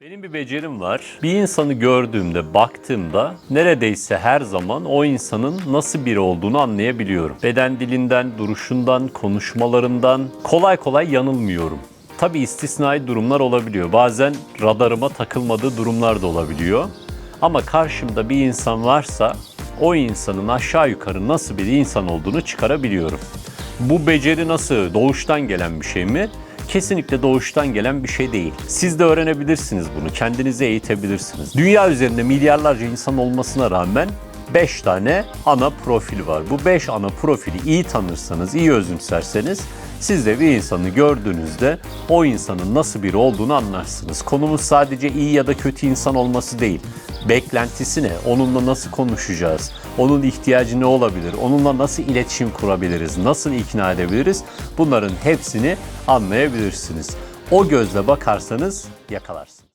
Benim bir becerim var. Bir insanı gördüğümde, baktığımda neredeyse her zaman o insanın nasıl biri olduğunu anlayabiliyorum. Beden dilinden, duruşundan, konuşmalarından kolay kolay yanılmıyorum. Tabi istisnai durumlar olabiliyor. Bazen radarıma takılmadığı durumlar da olabiliyor. Ama karşımda bir insan varsa o insanın aşağı yukarı nasıl bir insan olduğunu çıkarabiliyorum. Bu beceri nasıl? Doğuştan gelen bir şey mi? Kesinlikle doğuştan gelen bir şey değil. Siz de öğrenebilirsiniz bunu. Kendinizi eğitebilirsiniz. Dünya üzerinde milyarlarca insan olmasına rağmen 5 tane ana profil var. Bu 5 ana profili iyi tanırsanız, iyi özümserseniz siz de bir insanı gördüğünüzde o insanın nasıl biri olduğunu anlarsınız. Konumuz sadece iyi ya da kötü insan olması değil. Beklentisi ne? Onunla nasıl konuşacağız? Onun ihtiyacı ne olabilir? Onunla nasıl iletişim kurabiliriz? Nasıl ikna edebiliriz? Bunların hepsini anlayabilirsiniz. O gözle bakarsanız yakalarsınız.